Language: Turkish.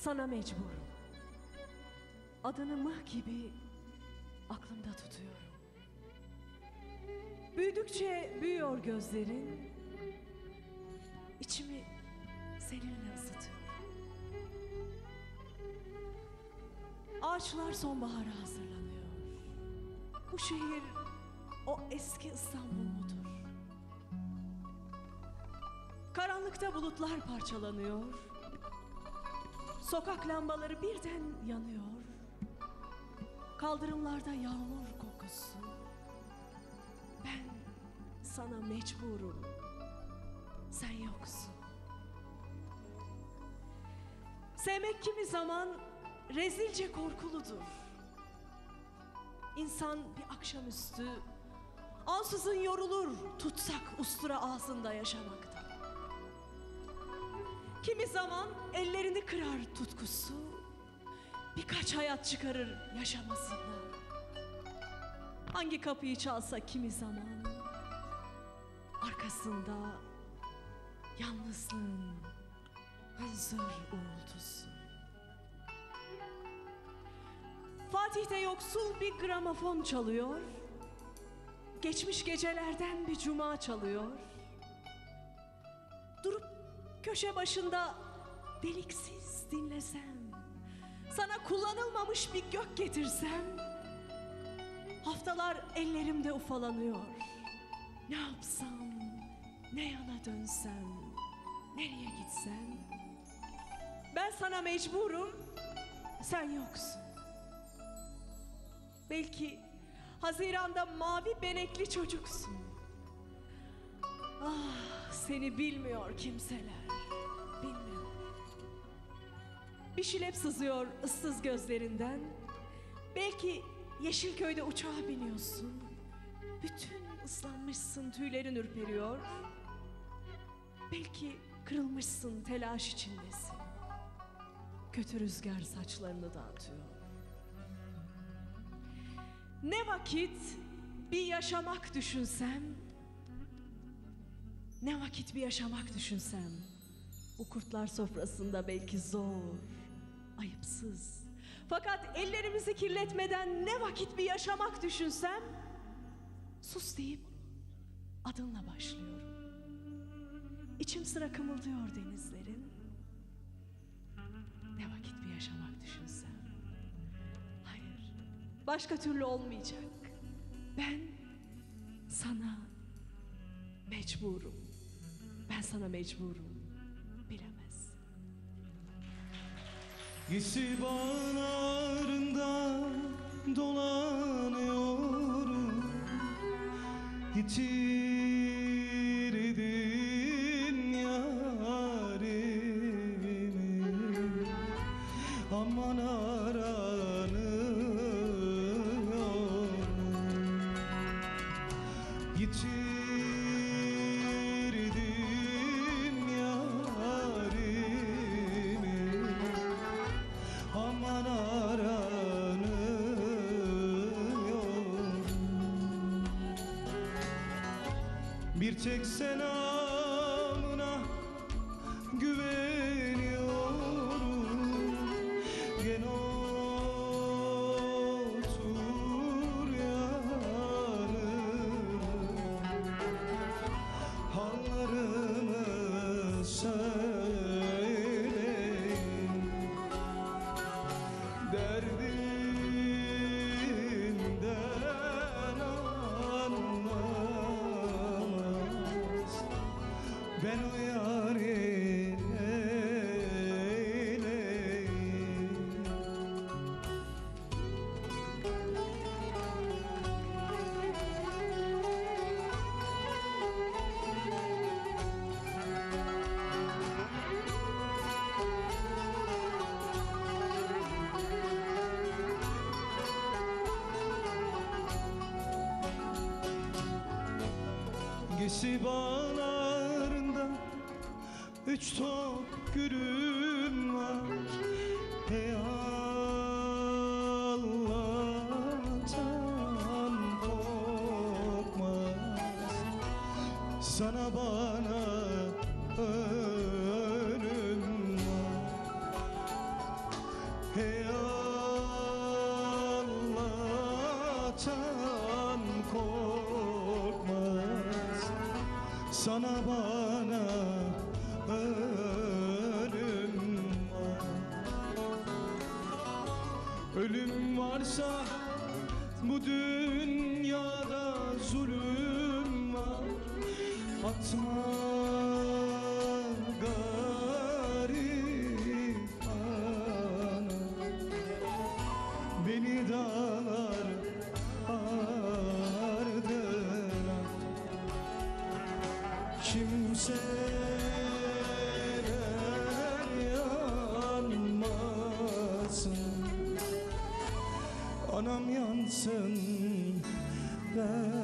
sana mecburum. Adını mıh gibi aklımda tutuyorum. Büyüdükçe büyüyor gözlerin, içimi seninle ısıtıyor. Ağaçlar sonbahara hazırlanıyor. Bu şehir o eski İstanbul mudur? Karanlıkta bulutlar parçalanıyor. Sokak lambaları birden yanıyor. Kaldırımlarda yağmur kokusu. Ben sana mecburum. Sen yoksun. Sevmek kimi zaman rezilce korkuludur. İnsan bir akşamüstü ansızın yorulur tutsak ustura ağzında yaşamakta. Kimi zaman ellerini kırar tutkusu, birkaç hayat çıkarır yaşamasından. Hangi kapıyı çalsa kimi zaman, arkasında yalnızlığın hınzır uğultusu. Fatih'te yoksul bir gramofon çalıyor, geçmiş gecelerden bir cuma çalıyor. Durup köşe başında deliksiz dinlesem, sana kullanılmamış bir gök getirsem, haftalar ellerimde ufalanıyor. Ne yapsam, ne yana dönsem, nereye gitsem? Ben sana mecburum, sen yoksun. Belki Haziran'da mavi benekli çocuksun. Ah seni bilmiyor kimseler. Bilmiyor. Bir şilep sızıyor ıssız gözlerinden. Belki Yeşilköy'de uçağa biniyorsun. Bütün ıslanmışsın tüylerin ürperiyor. Belki kırılmışsın telaş içindesin. Kötü rüzgar saçlarını dağıtıyor. Ne vakit bir yaşamak düşünsem, ne vakit bir yaşamak düşünsem, bu kurtlar sofrasında belki zor, ayıpsız. Fakat ellerimizi kirletmeden ne vakit bir yaşamak düşünsem, sus deyip adınla başlıyorum. İçim sıra kımıldıyor denizlerin. Ne vakit bir yaşamak düşünsem. Hayır, başka türlü olmayacak. Ben sana mecburum. Ben sana mecburum. Bilemez. Gisi bağlarında dolanıyorum Yitirdim Bir tek selamına güveniyorum. Gel Gesi bağlarında Üç top gülüm var. Ey Allah'tan korkmaz. Sana bana ölüm var. Hey Allah'tan korkmaz Sana bana ölüm var. Ölüm varsa bu dünyada zulüm var. Atma garip ana. Beni dağlar ardına Anam yansın verdim